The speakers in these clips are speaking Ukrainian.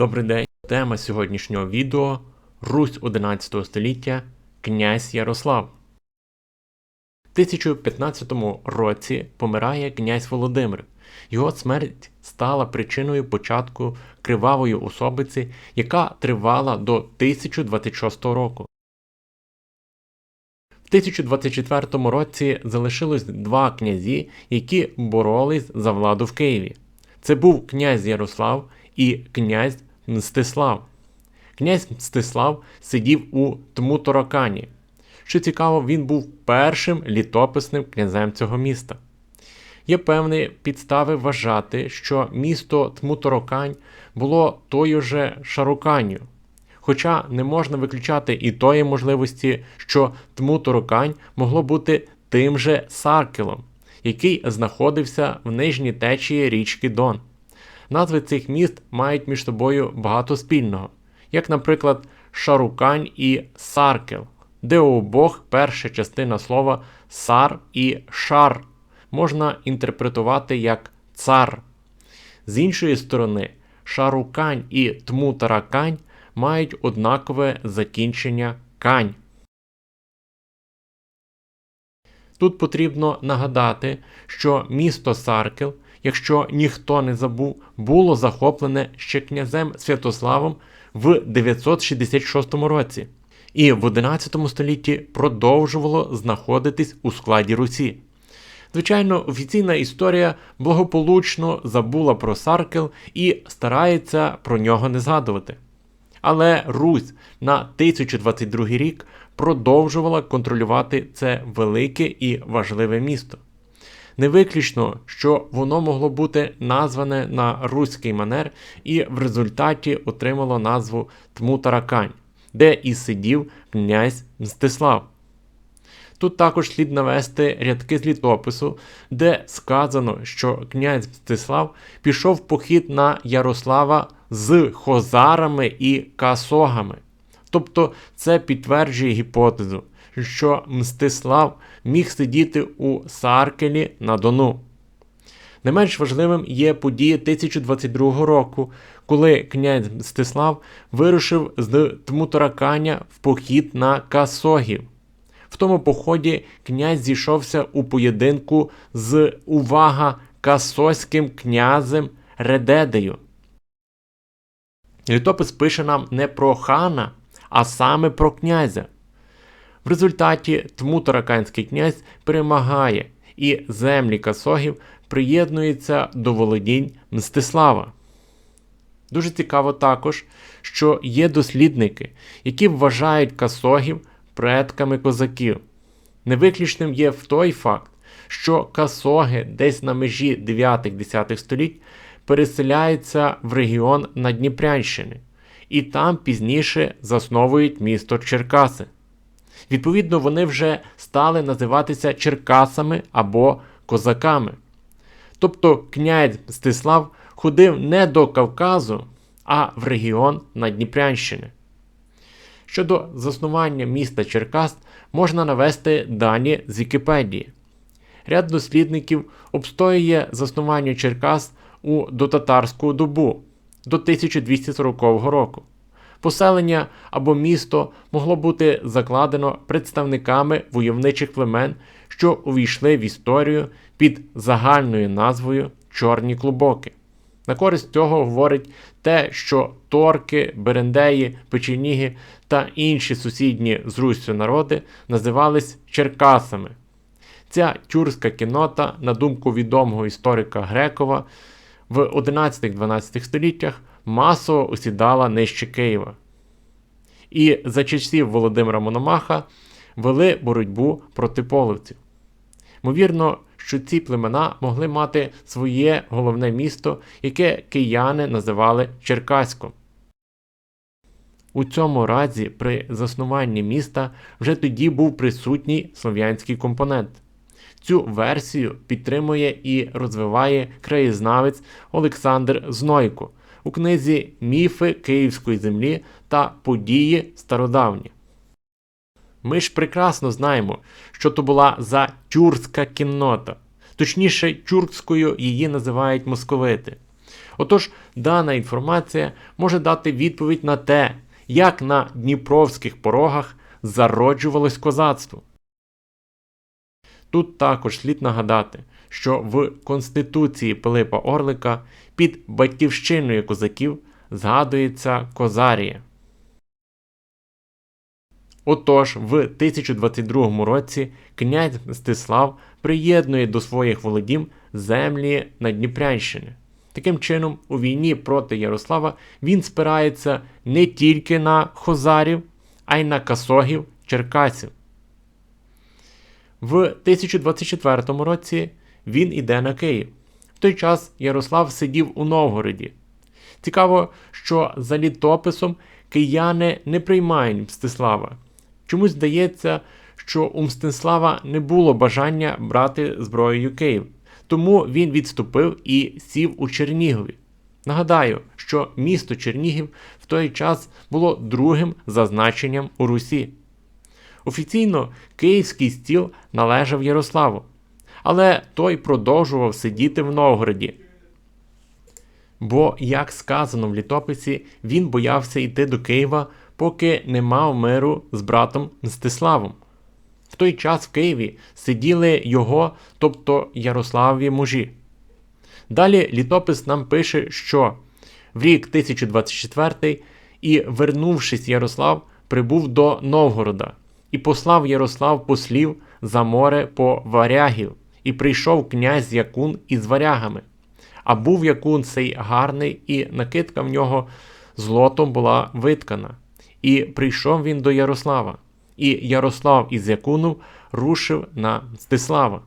Добрий день. Тема сьогоднішнього відео Русь 11 століття князь Ярослав. В 1015 році помирає князь Володимир. Його смерть стала причиною початку кривавої особиці, яка тривала до 1026 року. В 1024 році залишилось два князі, які боролись за владу в Києві. Це був князь Ярослав і князь Мстислав. Князь Мстислав сидів у Тмуторокані. Що цікаво, він був першим літописним князем цього міста. Є певні підстави вважати, що місто Тмуторокань було тою же Шаруканью. Хоча не можна виключати і тої можливості, що Тмуторокань могло бути тим же Саркелом, який знаходився в нижній течії річки Дон. Назви цих міст мають між собою багато спільного, як, наприклад, Шарукань і Саркел, де у обох перша частина слова сар і шар можна інтерпретувати як цар. З іншої сторони, Шарукань і Тмутаракань мають однакове закінчення кань. Тут потрібно нагадати, що місто Саркел, якщо ніхто не забув, було захоплене ще князем Святославом в 966 році і в 11 столітті продовжувало знаходитись у складі Русі. Звичайно, офіційна історія благополучно забула про Саркел і старається про нього не згадувати. Але Русь на 1022 рік продовжувала контролювати це велике і важливе місто. Не виключно, що воно могло бути назване на руський манер і в результаті отримало назву Тмутаракань, де і сидів князь Мстислав. Тут також слід навести рядки з літопису, де сказано, що князь Мстислав пішов в похід на Ярослава з хозарами і касогами. Тобто це підтверджує гіпотезу, що Мстислав міг сидіти у Саркелі на Дону. Не менш важливим є подія 1022 року, коли князь Мстислав вирушив з Тмутараканя в похід на Касогів. В тому поході князь зійшовся у поєдинку з увага касоським князем Редедею. Літопис пише нам не про хана, а саме про князя. В результаті Тмутараканський князь перемагає, і землі касогів приєднуються до володінь Мстислава. Дуже цікаво також, що є дослідники, які вважають касогів предками козаків. Невиключним є в той факт, що касоги десь на межі 9-10 століть переселяються в регіон Надніпрянщини, і там пізніше засновують місто Черкаси. Відповідно, вони вже стали називатися Черкасами або козаками. Тобто князь Мстислав ходив не до Кавказу, а в регіон Надніпрянщини. Щодо заснування міста Черкас можна навести дані з Вікіпедії. Ряд дослідників обстоює заснування Черкас у дотатарську добу до 1240 року. Поселення або місто могло бути закладено представниками войовничих племен, що увійшли в історію під загальною назвою Чорні клубоки. На користь цього говорить те, що торки, берендеї, печеніги та інші сусідні з Руссю народи називались Черкасами. Ця тюркська кінота, на думку відомого історика Грекова, в 11-12 століттях масово осідала нижче Києва. І за часів Володимира Мономаха вели боротьбу проти половців. Ймовірно, що ці племена могли мати своє головне місто, яке кияни називали Черкаськом. У цьому разі при заснуванні міста вже тоді був присутній слов'янський компонент. Цю версію підтримує і розвиває краєзнавець Олександр Знойко у книзі Міфи Київської землі та події стародавні. Ми ж прекрасно знаємо, що то була за тюркська кіннота, точніше, тюркською її називають московити. Отож, дана інформація може дати відповідь на те, як на дніпровських порогах зароджувалось козацтво. Тут також слід нагадати, що в Конституції Пилипа Орлика під батьківщиною козаків згадується Козарія. Отож, в 1022 році князь Мстислав приєднує до своїх володім землі на Дніпрянщині. Таким чином, у війні проти Ярослава він спирається не тільки на хозарів, а й на касогів черкасів. В 1024 році він іде на Київ. В той час Ярослав сидів у Новгороді. Цікаво, що за літописом кияни не приймають Мстислава. Чомусь здається, що у Мстислава не було бажання брати зброєю Київ, тому він відступив і сів у Чернігові. Нагадаю, що місто Чернігів в той час було другим за значенням у Русі. Офіційно київський стіл належав Ярославу, але той продовжував сидіти в Новгороді. Бо, як сказано в літописі, він боявся йти до Києва, поки не мав миру з братом Мстиславом. В той час в Києві сиділи його, тобто Ярославові мужі. Далі літопис нам пише, що в рік 1024 і, вернувшись Ярослав, прибув до Новгорода і послав Ярослав послів за море по варягів, і прийшов князь Якун із варягами. А був Якун цей гарний, і накидка в нього злотом була виткана. І прийшов він до Ярослава, і Ярослав із Якуном рушив на Мстислава.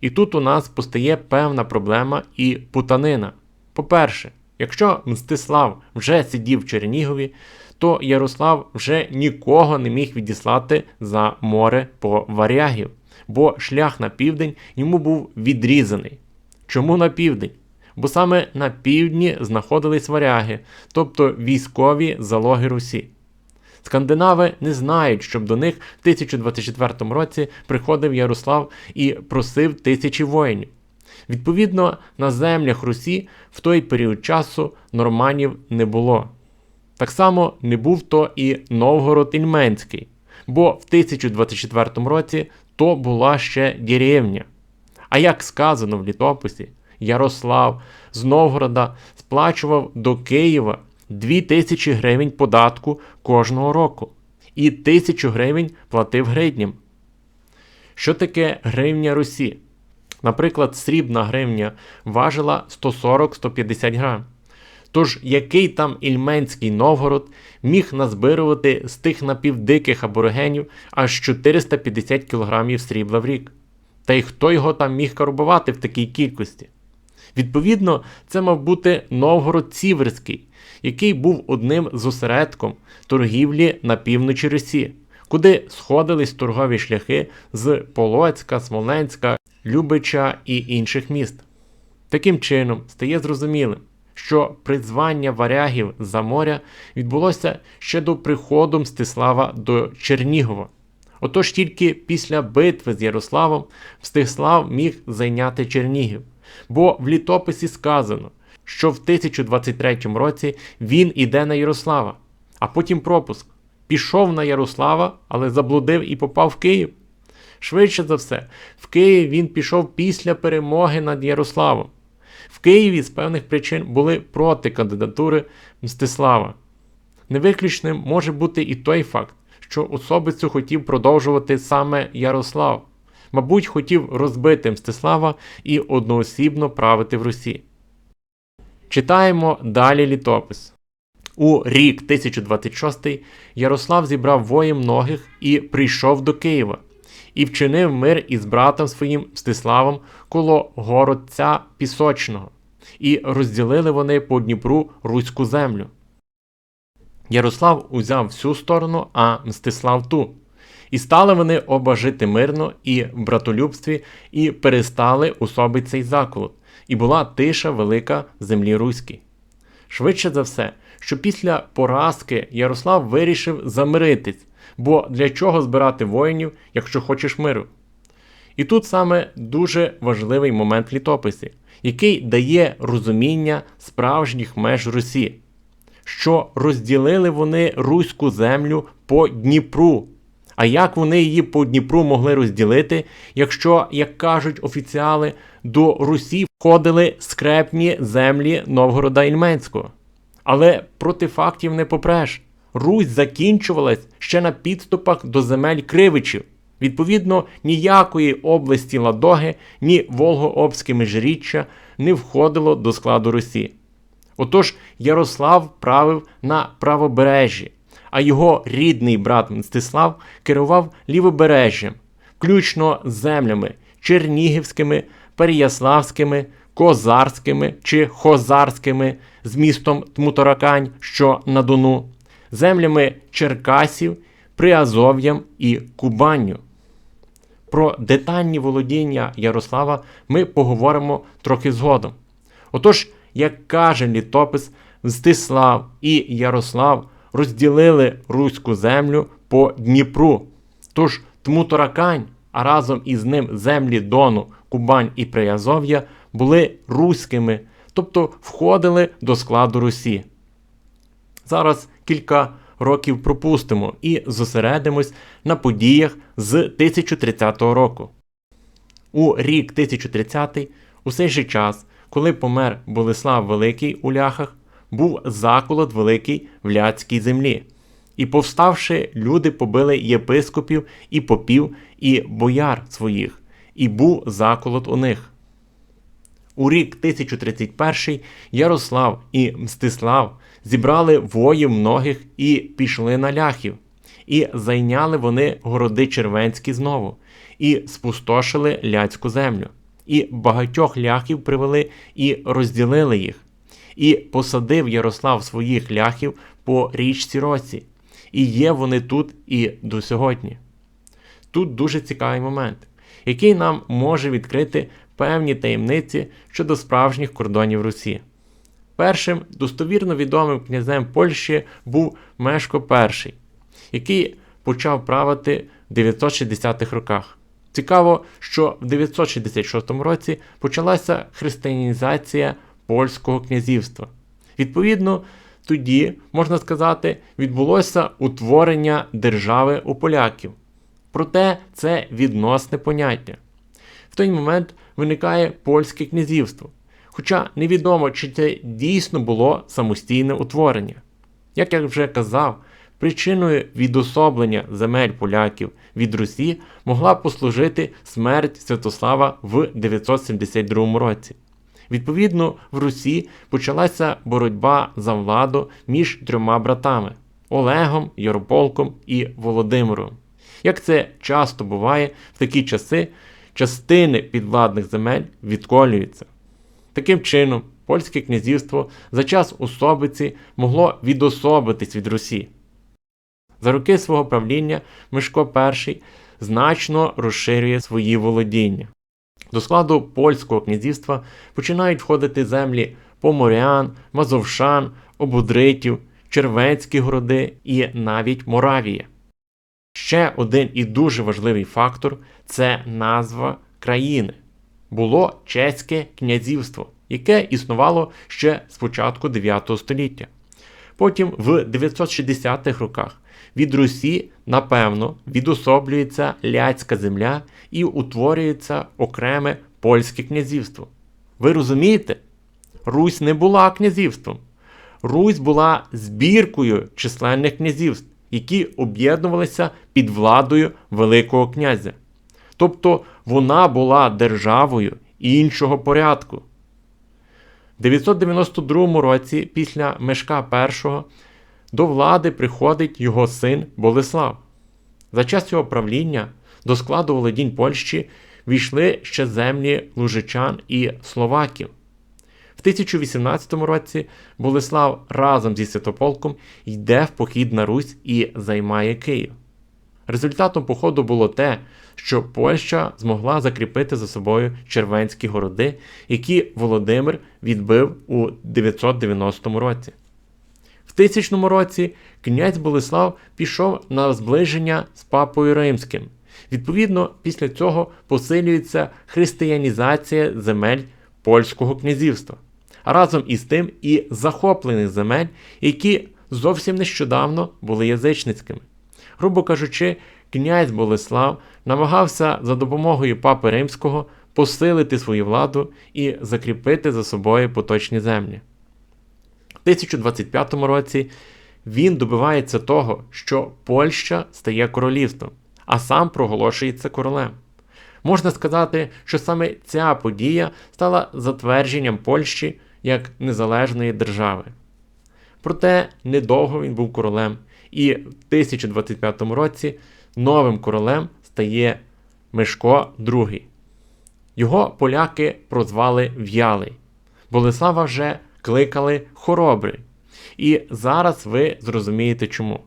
І тут у нас постає певна проблема і путанина. По-перше, якщо Мстислав вже сидів в Чернігові, то Ярослав вже нікого не міг відіслати за море по варягів, бо шлях на південь йому був відрізаний. Чому на південь? Бо саме на півдні знаходились варяги, тобто військові залоги Русі. Скандинави не знають, щоб до них в 1024 році приходив Ярослав і просив тисячі воїнів. Відповідно, на землях Русі в той період часу норманів не було. Так само не був то і Новгород Ільменський, бо в 1024 році то була ще деревня. А як сказано в літописі, Ярослав з Новгорода сплачував до Києва 2000 гривень податку кожного року і 1000 гривень платив гривням. Що таке гривня Русі? Наприклад, срібна гривня важила 140-150 грам. Тож який там Ільменський Новгород міг назбирувати з тих напівдиких аборигенів аж 450 кг срібла в рік? Та й хто його там міг карбувати в такій кількості? Відповідно, це мав бути Новгород Ціверський, який був одним з осередком торгівлі на півночі Росії, куди сходились торгові шляхи з Полоцька, Смоленська, Любича і інших міст. Таким чином стає зрозумілим, що призвання варягів за моря відбулося ще до приходу Мстислава до Чернігова. Отож тільки після битви з Ярославом Мстислав міг зайняти Чернігів, бо в літописі сказано, що в 1023 році він іде на Ярослава, а потім пропуск. Пішов на Ярослава, але заблудив і попав в Київ. Швидше за все, в Київ він пішов після перемоги над Ярославом. В Києві з певних причин були проти кандидатури Мстислава. Невиключним може бути і той факт, що особицю хотів продовжувати саме Ярослав. Мабуть, хотів розбити Мстислава і одноосібно правити в Русі. Читаємо далі літопис. У рік 1026 Ярослав зібрав воїн многих і прийшов до Києва, і вчинив мир із братом своїм Мстиславом коло городця Пісочного, і розділили вони по Дніпру Руську землю. Ярослав узяв всю сторону, а Мстислав ту. І стали вони оба жити мирно і в братолюбстві, і перестали особи цей заколот, і була тиша велика землі Руській. Швидше за все, що після поразки Ярослав вирішив замиритись, бо для чого збирати воїнів, якщо хочеш миру? І тут саме дуже важливий момент в літописі. який дає розуміння справжніх меж Русі, що розділили вони руську землю по Дніпру. А як вони її по Дніпру могли розділити, якщо, як кажуть офіціали, до Русі входили скрепні землі Новгорода Ільменського? Але проти фактів не попреш. Русь закінчувалась ще на підступах до земель Кривичів. Відповідно, ніякої області Ладоги, ні Волго-Обське межиріччя не входило до складу Русі. Отож Ярослав правив на правобережжі, а його рідний брат Мстислав керував лівобережжям, включно з землями Чернігівськими, Переяславськими, Козарськими чи Хозарськими з містом Тмутаракань, що на Дону, землями Черкасів, Приазов'ям і Кубанню. Про детальні володіння Ярослава ми поговоримо трохи згодом. Отож, як каже літопис, Мстислав і Ярослав розділили руську землю по Дніпру. Тож Тмутаракань, а разом із ним землі Дону, Кубань і Приазов'я були руськими, тобто входили до складу Русі. Зараз кілька років пропустимо і зосередимось на подіях з 1030 року. У рік 1030 у цей же час, коли помер Болеслав Великий у ляхах, був заколот великий в ляцькій землі. І повставши, люди побили єпископів і попів, і бояр своїх, і був заколот у них. У рік 1031 Ярослав і Мстислав зібрали воїв многих і пішли на ляхів, і зайняли вони городи Червенські знову, і спустошили ляцьку землю, і багатьох ляхів привели і розділили їх, і посадив Ярослав своїх ляхів по річці Році, і є вони тут і до сьогодні. Тут дуже цікавий момент, який нам може відкрити певні таємниці щодо справжніх кордонів Русі. Першим достовірно відомим князем Польщі був Мешко І, який почав правити в 960-х роках. Цікаво, що в 966 році почалася християнізація польського князівства. Відповідно, тоді, можна сказати, відбулося утворення держави у поляків. Проте це відносне поняття. В той момент виникає польське князівство. Хоча невідомо, чи це дійсно було самостійне утворення. Як я вже казав, причиною відособлення земель поляків від Русі могла послужити смерть Святослава в 972 році. Відповідно, в Русі почалася боротьба за владу між трьома братами Олегом, Ярополком і Володимиром. Як це часто буває в такі часи, частини підвладних земель відколюються. Таким чином, польське князівство за час особиці могло відособитись від Русі. За роки свого правління Мишко І значно розширює свої володіння. До складу польського князівства починають входити землі Поморян, Мазовшан, Обудритів, Червецькі городи і навіть Моравія. Ще один і дуже важливий фактор це назва країни. Було чеське князівство, яке існувало ще з початку 9 століття. Потім в 960-х роках від Русі, напевно, відособлюється ляцька земля і утворюється окреме польське князівство. Ви розумієте? Русь не була князівством. Русь була збіркою численних князівств, які об'єднувалися під владою Великого князя. Тобто вона була державою іншого порядку. В 992 році, після Мешка І, до влади приходить його син Болеслав. За час його правління до складу володінь Польщі війшли ще землі лужичан і словаків. В 1018 році Болеслав разом зі Святополком йде в похід на Русь і займає Київ. Результатом походу було те, що Польща змогла закріпити за собою червенські городи, які Володимир відбив у 990 році. В 1000 році князь Болеслав пішов на зближення з папою римським. Відповідно, після цього посилюється християнізація земель польського князівства, а разом із тим і захоплених земель, які зовсім нещодавно були язичницькими. Грубо кажучи, князь Болеслав намагався за допомогою папи римського посилити свою владу і закріпити за собою поточні землі. В 1025 році він добивається того, що Польща стає королівством, а сам проголошується королем. Можна сказати, що саме ця подія стала затвердженням Польщі як незалежної держави. Проте недовго він був королем, і в 1025 році новим королем стає Мишко II. Його поляки прозвали В'ялий. Болеслава вже кликали Хоробрий. І зараз ви зрозумієте чому.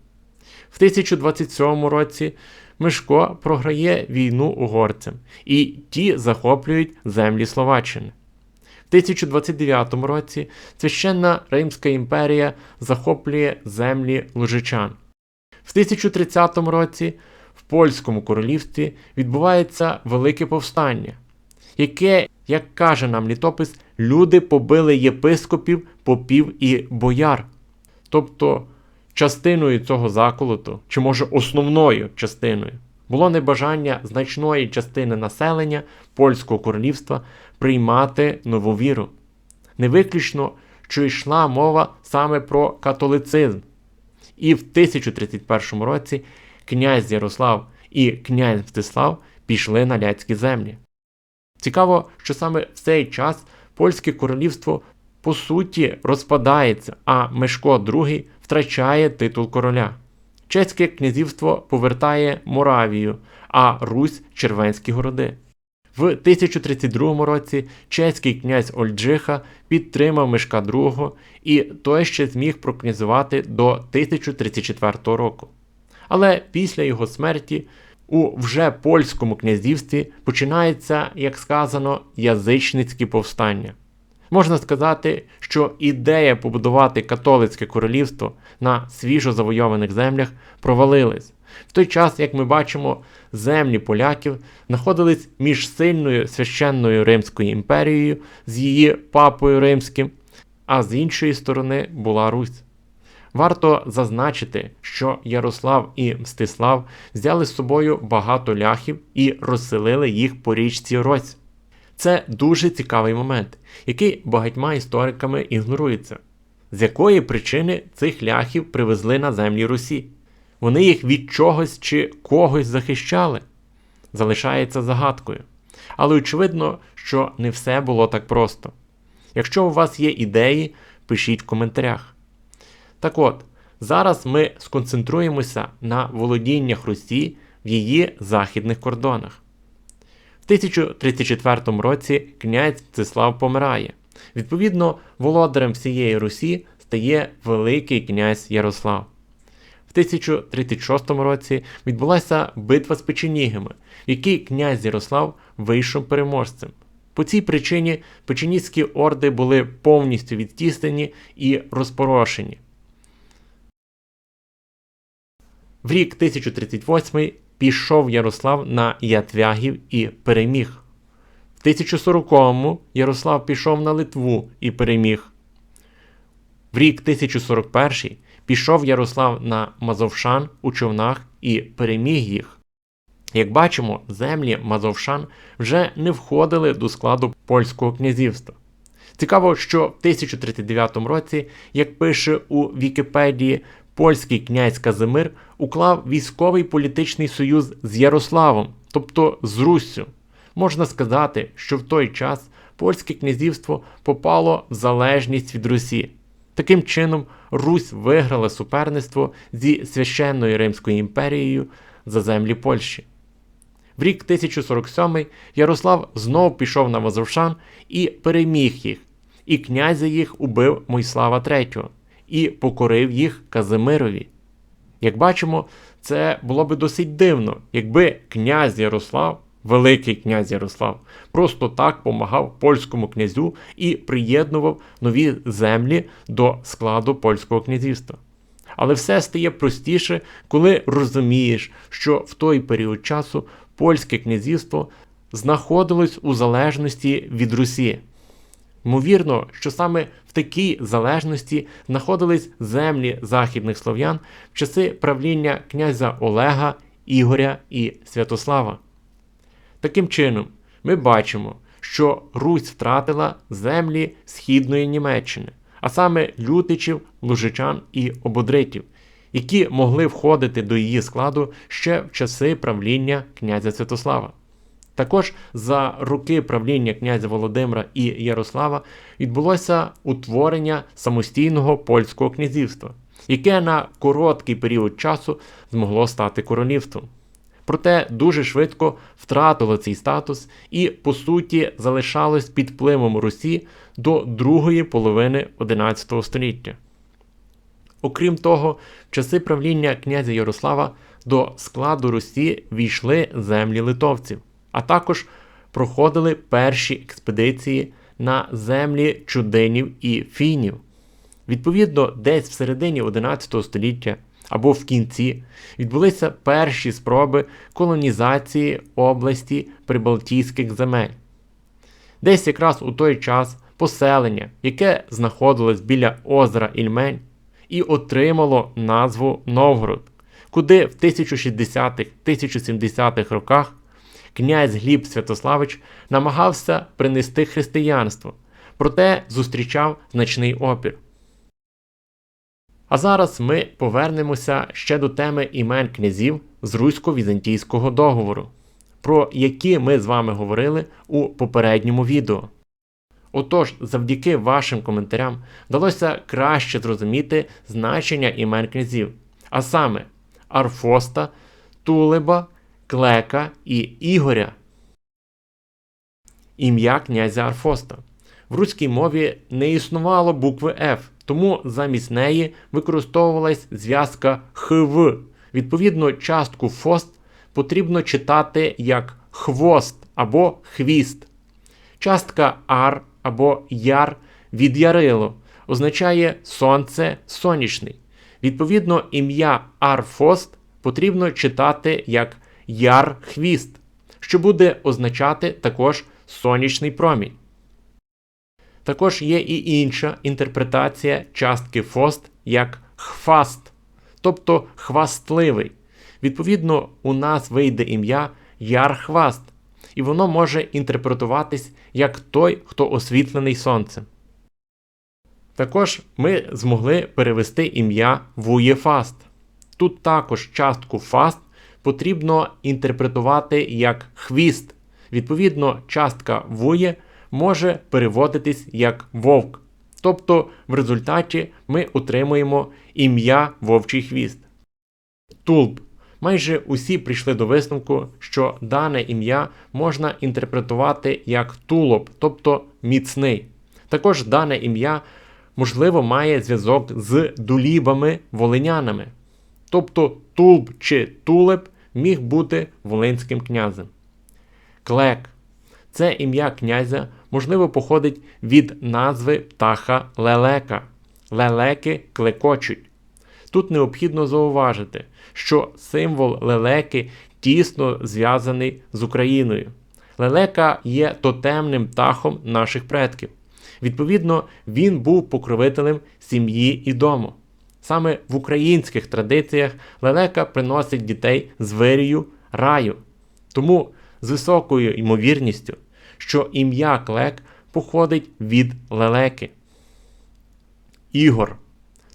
В 1027 році Мишко програє війну угорцям, і ті захоплюють землі Словаччини. В 1029 році Священна Римська імперія захоплює землі лужичан. В 1030 році в Польському королівстві відбувається велике повстання, яке, як каже нам літопис, люди побили єпископів, попів і бояр. Тобто частиною цього заколоту, чи може основною частиною, було небажання значної частини населення польського королівства приймати нову віру. Не виключно, що йшла мова саме про католицизм. І в 1031 році князь Ярослав і князь Мстислав пішли на ляцькі землі. Цікаво, що саме в цей час польське королівство по суті розпадається, а Мешко II втрачає титул короля. Чеське князівство повертає Моравію, а Русь Червенські городи. В 1032 році чеський князь Ольджиха підтримав Мишка II, і той ще зміг прокнязювати до 1034 року. Але після його смерті у вже польському князівстві починається, як сказано, язичницькі повстання. Можна сказати, що ідея побудувати католицьке королівство на свіжо завойованих землях провалилась. В той час, як ми бачимо, землі поляків знаходились між сильною священною Римською імперією з її папою римським, а з іншої сторони була Русь. Варто зазначити, що Ярослав і Мстислав взяли з собою багато ляхів і розселили їх по річці Рось. Це дуже цікавий момент, який багатьма істориками ігнорується. З якої причини цих ляхів привезли на землі Русі? Вони їх від чогось чи когось захищали? Залишається загадкою. Але очевидно, що не все було так просто. Якщо у вас є ідеї, пишіть в коментарях. Так от, зараз ми сконцентруємося на володіннях Русі в її західних кордонах. В 1034 році князь Цислав помирає. Відповідно, володарем всієї Русі стає Великий князь Ярослав. В 1036 році відбулася битва з печенігами, в якій князь Ярослав вийшов переможцем. По цій причині печеніські орди були повністю відтіснені і розпорошені. В рік 1038 пішов Ярослав на Ятвягів і переміг. В 1040-му Ярослав пішов на Литву і переміг. В рік 1041 пішов Ярослав на Мазовшан у човнах і переміг їх. Як бачимо, землі Мазовшан вже не входили до складу польського князівства. Цікаво, що в 1039 році, як пише у Вікіпедії, польський князь Казимир уклав військовий політичний союз з Ярославом, тобто з Руссю. Можна сказати, що в той час польське князівство попало в залежність від Русі. Таким чином, Русь виграла суперництво зі священною Римською імперією за землі Польщі. В рік 1047 Ярослав знов пішов на Мазовшан і переміг їх, і князя їх убив Мойслава III і покорив їх Казимирові. Як бачимо, це було би досить дивно, якби князь Ярослав, Великий князь Ярослав, просто так помагав польському князю і приєднував нові землі до складу польського князівства. Але все стає простіше, коли розумієш, що в той період часу польське князівство знаходилось у залежності від Русі. Ймовірно, що саме в такій залежності знаходились землі західних слов'ян в часи правління князя Олега, Ігоря і Святослава. Таким чином, ми бачимо, що Русь втратила землі східної Німеччини, а саме лютичів, лужичан і ободритів, які могли входити до її складу ще в часи правління князя Святослава. Також за роки правління князя Володимира і Ярослава відбулося утворення самостійного польського князівства, яке на короткий період часу змогло стати королівством. Проте дуже швидко втратило цей статус і, по суті, залишалось під впливом Русі до другої половини XI століття. Окрім того, в часи правління князя Ярослава до складу Русі війшли землі литовців, а також проходили перші експедиції на землі чудинів і фінів. Відповідно, десь в середині XI століття або в кінці відбулися перші спроби колонізації області прибалтійських земель. Десь якраз у той час поселення, яке знаходилось біля озера Ільмень, і отримало назву Новгород, куди в 1060-1070-х роках князь Гліб Святославич намагався принести християнство, проте зустрічав значний опір. А зараз ми повернемося ще до теми імен князів з Русько-Візантійського договору, про які ми з вами говорили у попередньому відео. Отож, завдяки вашим коментарям вдалося краще зрозуміти значення імен князів, а саме Арфоста, Тулеба, Клека і Ігоря. Ім'я князя Арфоста. В руській мові не існувало букви F, тому замість неї використовувалась зв'язка ХВ. Відповідно, частку фост потрібно читати як хвост або хвіст. Частка ар або яр від ярило означає сонце сонячний. Відповідно, ім'я Арфост потрібно читати як яр-хвіст, що буде означати також сонячний промінь. Також є і інша інтерпретація частки фост як хфаст, тобто хвастливий. Відповідно, у нас вийде ім'я Ярхваст, і воно може інтерпретуватись як той, хто освітлений сонцем. Також ми змогли перевести ім'я Вуєфаст. Тут також частку фаст потрібно інтерпретувати як хвіст. Відповідно, частка вує може переводитись як вовк. Тобто, в результаті ми отримуємо ім'я вовчий хвіст. Тулб. Майже усі прийшли до висновку, що дане ім'я можна інтерпретувати як тулоб, тобто міцний. Також дане ім'я, можливо, має зв'язок з дулібами-волинянами. Тобто тулб чи тулеб міг бути волинським князем. Клек це ім'я князя, можливо, походить від назви птаха лелека. Лелеки клекочуть. Тут необхідно зауважити, що символ лелеки тісно зв'язаний з Україною. Лелека є тотемним птахом наших предків. Відповідно, він був покровителем сім'ї і дому. Саме в українських традиціях лелека приносить дітей з раю. Тому з високою ймовірністю, що ім'я клек походить від лелеки. Ігор.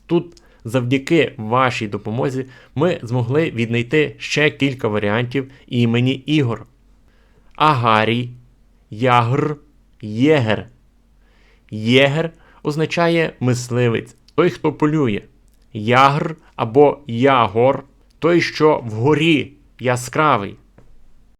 Тут завдяки вашій допомозі ми змогли віднайти ще кілька варіантів імені Ігор. Агарій, Ягр, Єгер. Єгер означає мисливець, той, хто полює. Ягр або Ягор той, що вгорі яскравий.